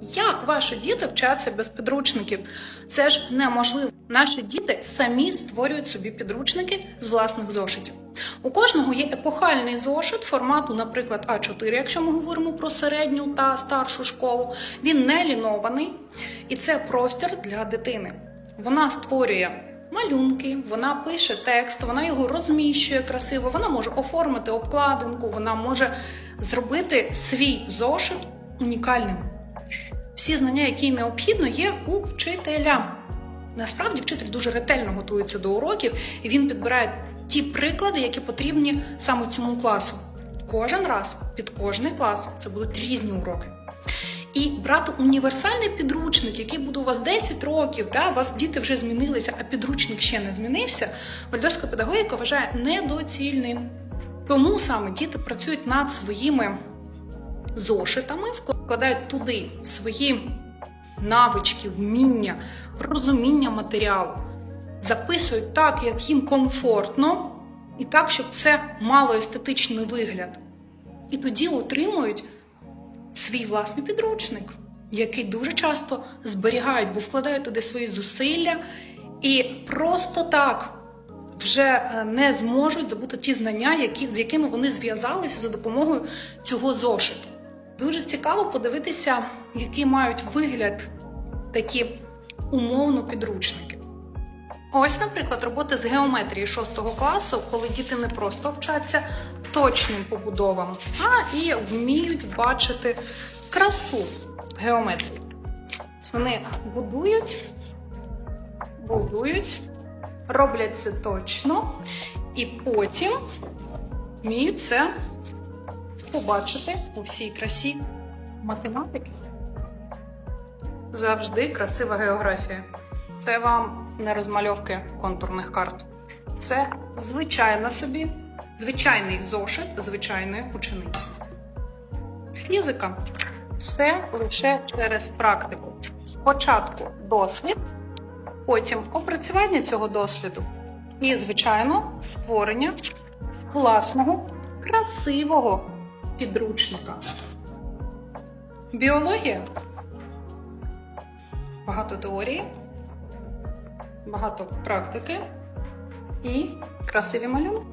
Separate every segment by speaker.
Speaker 1: Як ваші діти вчаться без підручників? Це ж неможливо. Наші діти самі створюють собі підручники з власних зошитів. У кожного є епохальний зошит формату, наприклад, А4, якщо ми говоримо про середню та старшу школу. Він не лінований, і це простір для дитини. Вона створює малюнки, вона пише текст, вона його розміщує красиво, вона може оформити обкладинку, вона може зробити свій зошит унікальним. Всі знання, які необхідно, є у вчителя. Насправді вчитель дуже ретельно готується до уроків, і він підбирає ті приклади, які потрібні саме цьому класу. Кожен раз під кожний клас це будуть різні уроки. І брати універсальний підручник, який буде у вас 10 років, да, у вас діти вже змінилися, а підручник ще не змінився, вальдорська педагогіка вважає недоцільним. Тому саме діти працюють над своїми зошитами, вкладають туди свої навички, вміння, розуміння матеріалу, записують так, як їм комфортно, і так, щоб це мало естетичний вигляд. І тоді отримують свій власний підручник, який дуже часто зберігають, бо вкладають туди свої зусилля і просто так вже е, не зможуть забути ті знання, які, з якими вони зв'язалися за допомогою цього зошиту. Дуже цікаво подивитися, який мають вигляд такі умовно підручники. Ось, наприклад, роботи з геометрії 6 класу, коли діти не просто вчаться точним побудовам, а і вміють бачити красу геометрії. Вони будують, будують, роблять це точно, і потім вміють це побачити у всій красі математики. Завжди красива географія. Це вам не розмальовки контурних карт. Це звичайна собі, звичайний зошит звичайної учениці. Фізика все лише через практику. Спочатку досвід, потім опрацювання цього досвіду і, звичайно, створення власного красивого підручника. Біологія багато теорії, багато практики і красиві малюнки.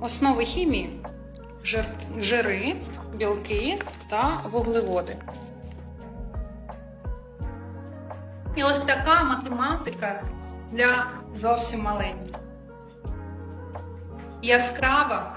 Speaker 1: Основи хімії жир, жири, білки та вуглеводи. І ось така математика для зовсім маленьких. Яскрава,